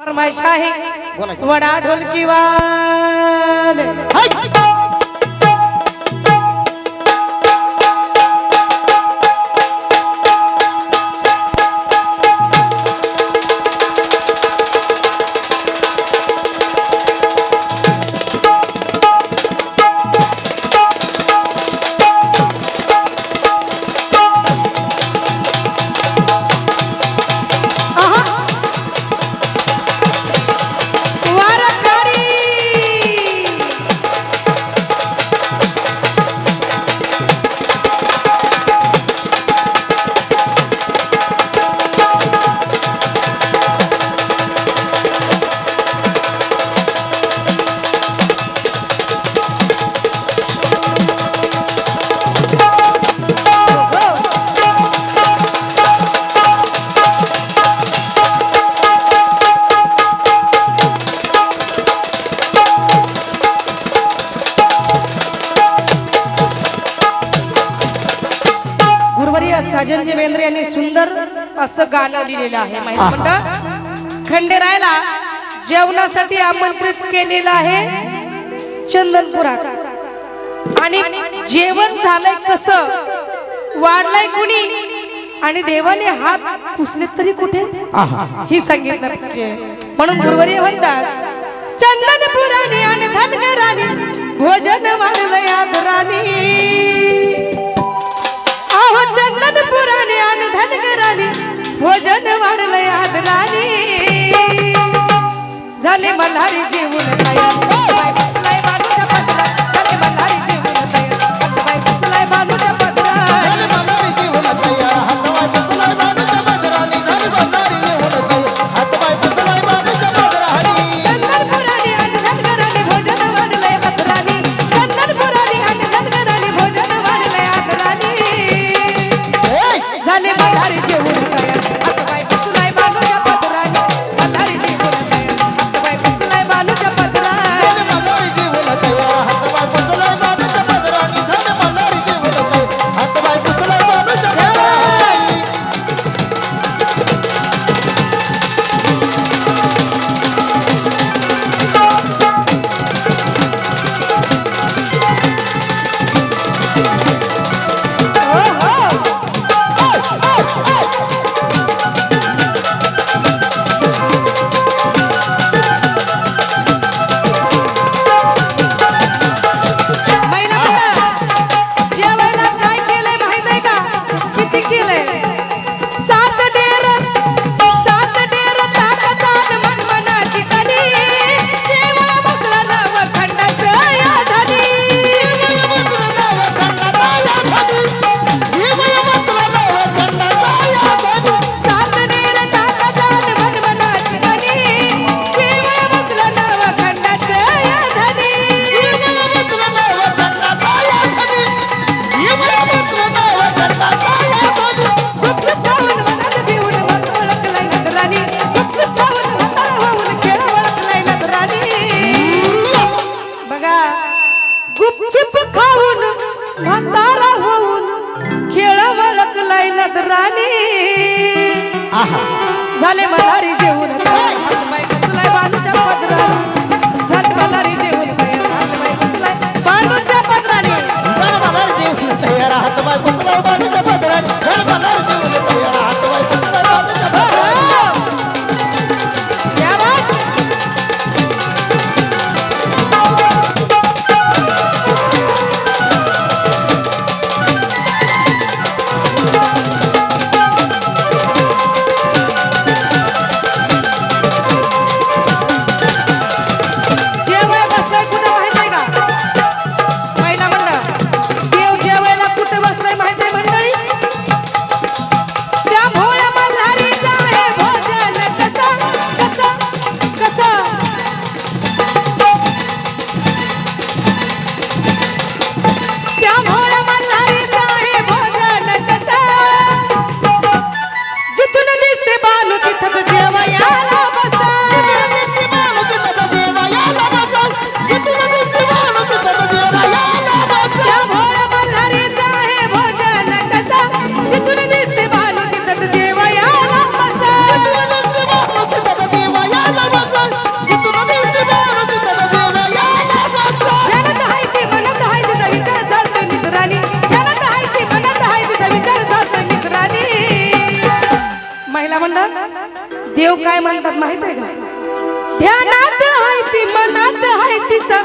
फरमाईश आहे. वडा ढोलकी वाले बेंद्रे यांनी सुंदर असं गाणं लिहिलेलं आहे म्हणतं खंडेरायला जेवणासाठी आमंत्रित केलेलं आहे चंदनपुरात आणि जेवण झालंय कसं? वाढलाय कुणी? आणि देवाने हात पुसले तरी कुठे? ही सांगितलं पाहिजे. म्हणून गुरुवर्य म्हणतात चंदनपुराने आणि धनगराने भोजन वाढलंय आदराने. अहो चंदन पुराणे आणि धनगराने भोजन वाढलंय आदराने झाले मल्हारी जीवन काय झाले मल्हारी গেলে नजरानी झाले मल्हारी जेवून तयार. हातपाय बसलाय बालूच्या पदराने. झाले मल्हारी जेवून तयार. हातपाय बसलाय बालूच्या पदराने. हातवाय पुतला बाजूच्या माहितीये का? ध्यानात आहे ती मनात आहे तिचा.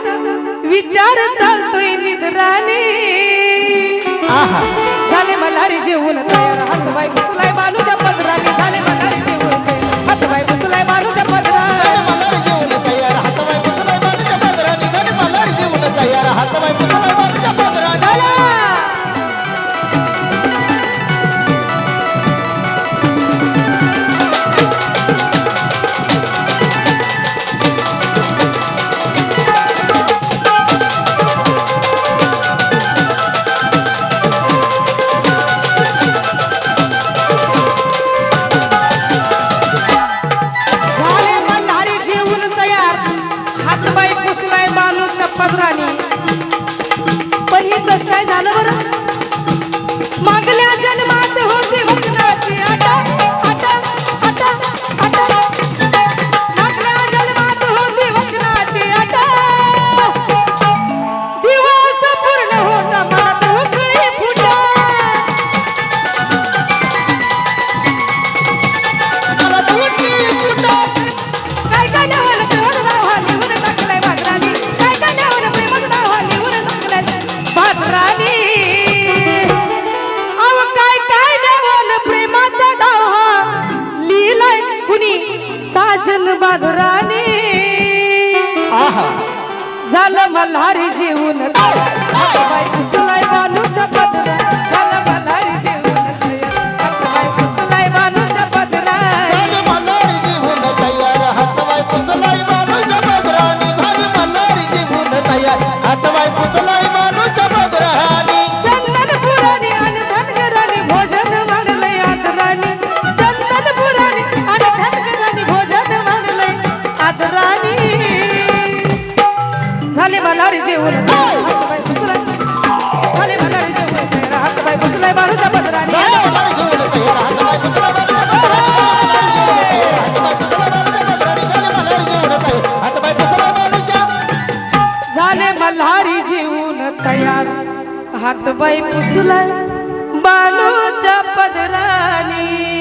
विचार चालतोय निद्राने. आहा. झाले मल्हारी जेवून तयार. हातबाई बसलाय बालूच्या पदराने. झाले मल्हारी जेवून तयार. हातबाई बसलाय बालूच्या पदराने. झाले मल्हार जेवण तयार. हातवाय पुसलाय बाजूच्या पदराने. झाले मल्हार जेवण तयार. हातवाय पुसलाय बालूच्या झालं मल्हारी जीवन. बाई पुसलाय बानूच्या पदरा झाले जेवण झाले मल्हारी जेवण झाले मल्हार जेवण तयार पदराने. पदराने. मल्हार जेवून हातबाई पुसलाय बालूच्या पदराणी